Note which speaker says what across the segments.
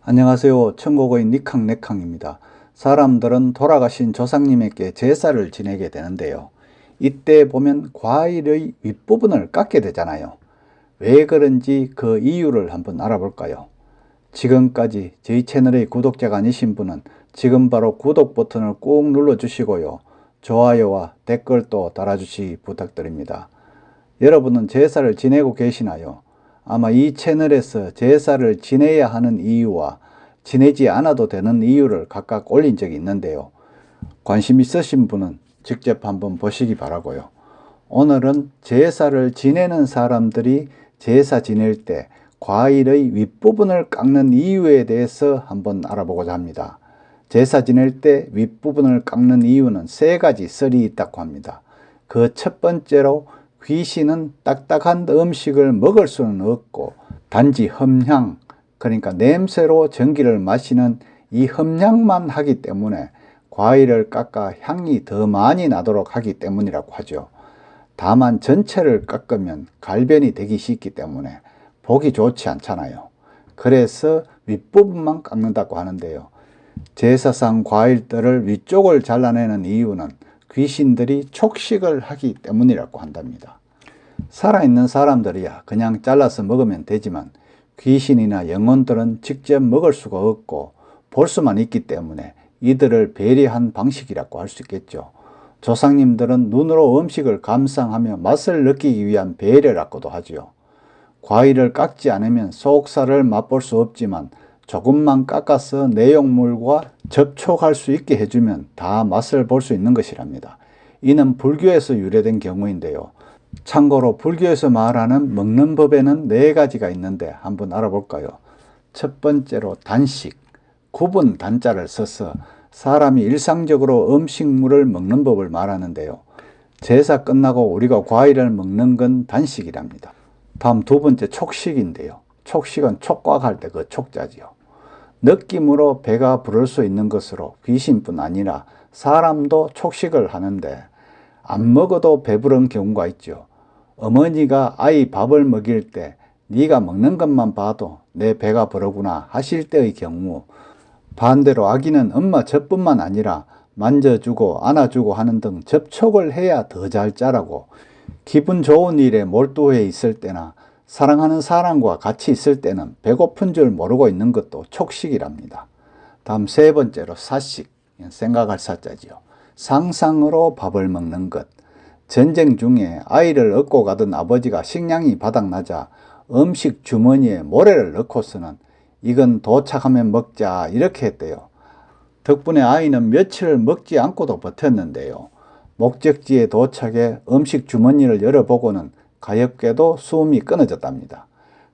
Speaker 1: 안녕하세요. 천고고인 니캉네캉입니다. 사람들은 돌아가신 조상님에게 제사를 지내게 되는데요. 이때 보면 과일의 윗부분을 깎게 되잖아요. 왜 그런지 그 이유를 한번 알아볼까요? 지금까지 저희 채널의 구독자가 아니신 분은 지금 바로 구독 버튼을 꾹 눌러주시고요. 좋아요와 댓글도 달아주시 부탁드립니다. 여러분은 제사를 지내고 계시나요? 아마 이 채널에서 제사를 지내야 하는 이유와 지내지 않아도 되는 이유를 각각 올린 적이 있는데요. 관심 있으신 분은 직접 한번 보시기 바라고요. 오늘은 제사를 지내는 사람들이 제사 지낼 때 과일의 윗부분을 깎는 이유에 대해서 한번 알아보고자 합니다. 제사 지낼 때 윗부분을 깎는 이유는 세 가지 썰이 있다고 합니다. 그 첫 번째로 귀신은 딱딱한 음식을 먹을 수는 없고 단지 험향 그러니까 냄새로 전기를 마시는 이 험향만 하기 때문에 과일을 깎아 향이 더 많이 나도록 하기 때문이라고 하죠. 다만 전체를 깎으면 갈변이 되기 쉽기 때문에 보기 좋지 않잖아요. 그래서 윗부분만 깎는다고 하는데요. 제사상 과일들을 위쪽을 잘라내는 이유는 귀신들이 촉식을 하기 때문이라고 한답니다. 살아있는 사람들이야 그냥 잘라서 먹으면 되지만 귀신이나 영혼들은 직접 먹을 수가 없고 볼 수만 있기 때문에 이들을 배려한 방식이라고 할 수 있겠죠. 조상님들은 눈으로 음식을 감상하며 맛을 느끼기 위한 배려라고도 하지요. 과일을 깎지 않으면 속살을 맛볼 수 없지만 조금만 깎아서 내용물과 접촉할 수 있게 해주면 다 맛을 볼 수 있는 것이랍니다. 이는 불교에서 유래된 경우인데요. 참고로 불교에서 말하는 먹는 법에는 네 가지가 있는데 한번 알아볼까요? 첫 번째로 단식, 구분 단자를 써서 사람이 일상적으로 음식물을 먹는 법을 말하는데요. 제사 끝나고 우리가 과일을 먹는 건 단식이랍니다. 다음 두 번째 촉식인데요. 촉식은 촉각할 때 그 촉자지요. 느낌으로 배가 부를 수 있는 것으로 귀신뿐 아니라 사람도 촉식을 하는데 안 먹어도 배부른 경우가 있죠. 어머니가 아이 밥을 먹일 때 네가 먹는 것만 봐도 내 배가 부르구나 하실 때의 경우 반대로 아기는 엄마 젖뿐만 아니라 만져주고 안아주고 하는 등 접촉을 해야 더 잘 자라고 기분 좋은 일에 몰두해 있을 때나 사랑하는 사람과 같이 있을 때는 배고픈 줄 모르고 있는 것도 촉식이랍니다. 다음 세 번째로 사식, 생각할 사자지요. 상상으로 밥을 먹는 것. 전쟁 중에 아이를 얻고 가던 아버지가 식량이 바닥나자 음식 주머니에 모래를 넣고서는 이건 도착하면 먹자 이렇게 했대요. 덕분에 아이는 며칠을 먹지 않고도 버텼는데요. 목적지에 도착해 음식 주머니를 열어보고는 가엾게도 숨이 끊어졌답니다.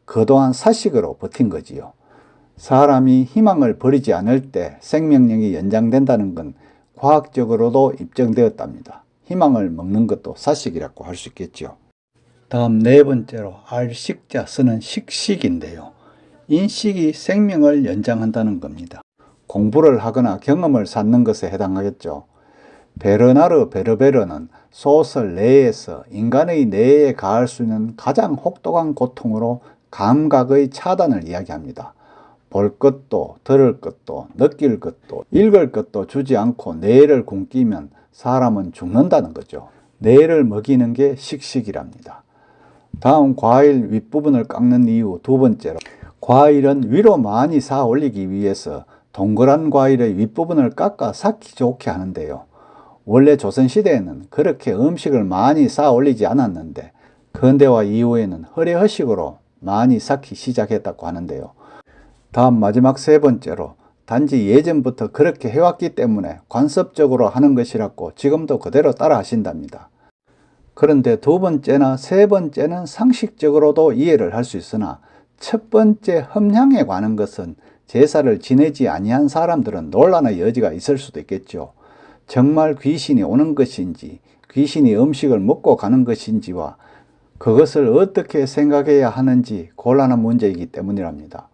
Speaker 1: 그 또한 사식으로 버틴 거지요. 사람이 희망을 버리지 않을 때 생명력이 연장된다는 건 과학적으로도 입증되었답니다. 희망을 먹는 것도 사식이라고 할 수 있겠죠. 다음 네 번째로 알식자 쓰는 식식인데요. 인식이 생명을 연장한다는 겁니다. 공부를 하거나 경험을 쌓는 것에 해당하겠죠. 베르나르 베르베르는 소설 내에서 인간의 뇌에 가할 수 있는 가장 혹독한 고통으로 감각의 차단을 이야기합니다. 볼 것도 들을 것도 느낄 것도 읽을 것도 주지 않고 뇌를 굶기면 사람은 죽는다는 거죠. 뇌를 먹이는 게 식식이랍니다. 다음 과일 윗부분을 깎는 이유 두 번째로 과일은 위로 많이 쌓아 올리기 위해서 동그란 과일의 윗부분을 깎아 삭기 좋게 하는데요. 원래 조선시대에는 그렇게 음식을 많이 쌓아 올리지 않았는데 근대화 이후에는 허례허식으로 많이 쌓기 시작했다고 하는데요. 다음 마지막 세 번째로 단지 예전부터 그렇게 해왔기 때문에 관습적으로 하는 것이라고 지금도 그대로 따라 하신답니다. 그런데 두 번째나 세 번째는 상식적으로도 이해를 할 수 있으나 첫 번째 험향에 관한 것은 제사를 지내지 아니한 사람들은 논란의 여지가 있을 수도 있겠죠. 정말 귀신이 오는 것인지 귀신이 음식을 먹고 가는 것인지와 그것을 어떻게 생각해야 하는지 곤란한 문제이기 때문이랍니다.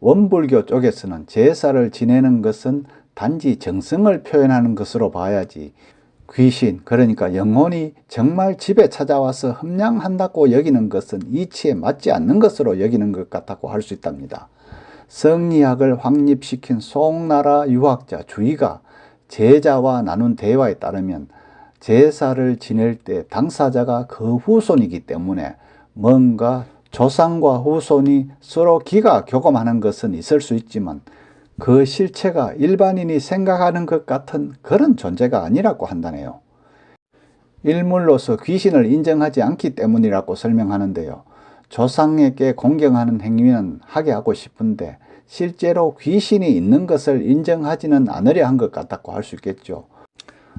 Speaker 1: 원불교 쪽에서는 제사를 지내는 것은 단지 정성을 표현하는 것으로 봐야지 귀신 그러니까 영혼이 정말 집에 찾아와서 흠냥한다고 여기는 것은 이치에 맞지 않는 것으로 여기는 것 같다고 할 수 있답니다. 성리학을 확립시킨 송나라 유학자 주의가 제자와 나눈 대화에 따르면 제사를 지낼 때 당사자가 그 후손이기 때문에 뭔가 조상과 후손이 서로 기가 교감하는 것은 있을 수 있지만 그 실체가 일반인이 생각하는 것 같은 그런 존재가 아니라고 한다네요. 일물로서 귀신을 인정하지 않기 때문이라고 설명하는데요. 조상에게 공경하는 행위는 하게 하고 싶은데 실제로 귀신이 있는 것을 인정하지는 않으려 한 것 같다고 할 수 있겠죠.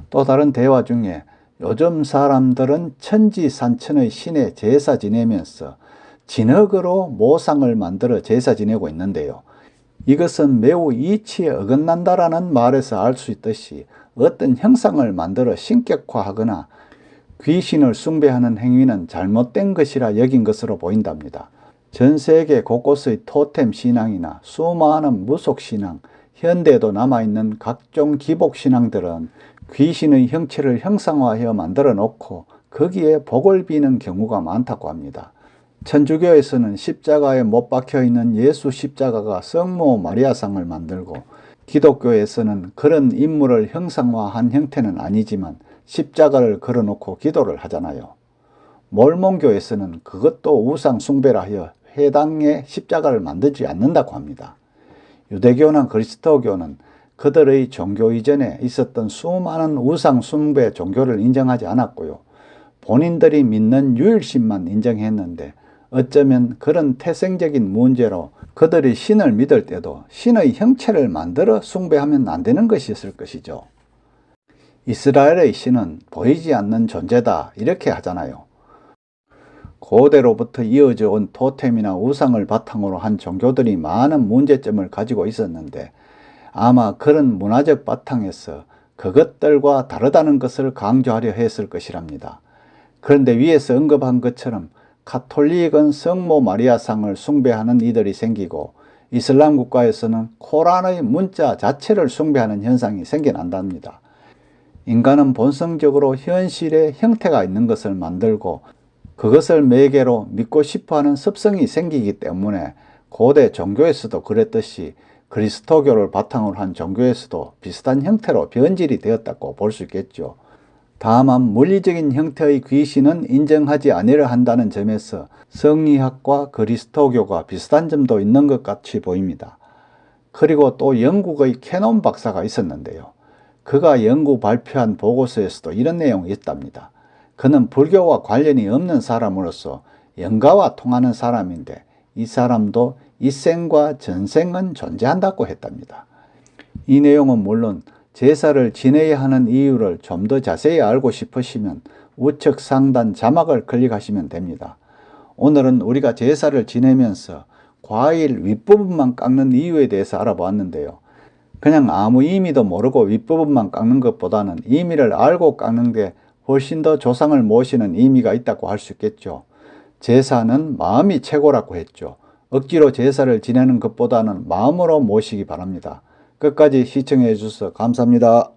Speaker 1: 또 다른 대화 중에 요즘 사람들은 천지산천의 신에 제사 지내면서 진흙으로 모상을 만들어 제사 지내고 있는데요. 이것은 매우 이치에 어긋난다라는 말에서 알 수 있듯이 어떤 형상을 만들어 신격화하거나 귀신을 숭배하는 행위는 잘못된 것이라 여긴 것으로 보인답니다. 전 세계 곳곳의 토템 신앙이나 수많은 무속 신앙, 현대에도 남아있는 각종 기복 신앙들은 귀신의 형체를 형상화하여 만들어 놓고 거기에 복을 비는 경우가 많다고 합니다. 천주교에서는 십자가에 못 박혀 있는 예수 십자가가 성모 마리아상을 만들고 기독교에서는 그런 인물을 형상화한 형태는 아니지만 십자가를 걸어놓고 기도를 하잖아요. 몰몬교에서는 그것도 우상 숭배라 하여 해당의 십자가를 만들지 않는다고 합니다. 유대교나 그리스도교는 그들의 종교 이전에 있었던 수많은 우상 숭배 종교를 인정하지 않았고요. 본인들이 믿는 유일신만 인정했는데 어쩌면 그런 태생적인 문제로 그들이 신을 믿을 때도 신의 형체를 만들어 숭배하면 안 되는 것이었을 것이죠. 이스라엘의 신은 보이지 않는 존재다 이렇게 하잖아요. 고대로부터 이어져 온 토템이나 우상을 바탕으로 한 종교들이 많은 문제점을 가지고 있었는데 아마 그런 문화적 바탕에서 그것들과 다르다는 것을 강조하려 했을 것이랍니다. 그런데 위에서 언급한 것처럼 카톨릭은 성모 마리아상을 숭배하는 이들이 생기고 이슬람 국가에서는 코란의 문자 자체를 숭배하는 현상이 생겨난답니다. 인간은 본성적으로 현실에 형태가 있는 것을 만들고 그것을 매개로 믿고 싶어 하는 습성이 생기기 때문에 고대 종교에서도 그랬듯이 그리스도교를 바탕으로 한 종교에서도 비슷한 형태로 변질이 되었다고 볼 수 있겠죠. 다만 물리적인 형태의 귀신은 인정하지 아니려 한다는 점에서 성리학과 그리스도교가 비슷한 점도 있는 것 같이 보입니다. 그리고 또 영국의 캐논 박사가 있었는데요. 그가 연구 발표한 보고서에서도 이런 내용이 있답니다. 그는 불교와 관련이 없는 사람으로서 영가와 통하는 사람인데 이 사람도 이생과 전생은 존재한다고 했답니다. 이 내용은 물론 제사를 지내야 하는 이유를 좀 더 자세히 알고 싶으시면 우측 상단 자막을 클릭하시면 됩니다. 오늘은 우리가 제사를 지내면서 과일 윗부분만 깎는 이유에 대해서 알아보았는데요. 그냥 아무 의미도 모르고 윗부분만 깎는 것보다는 의미를 알고 깎는 게 훨씬 더 조상을 모시는 의미가 있다고 할 수 있겠죠. 제사는 마음이 최고라고 했죠. 억지로 제사를 지내는 것보다는 마음으로 모시기 바랍니다. 끝까지 시청해 주셔서 감사합니다.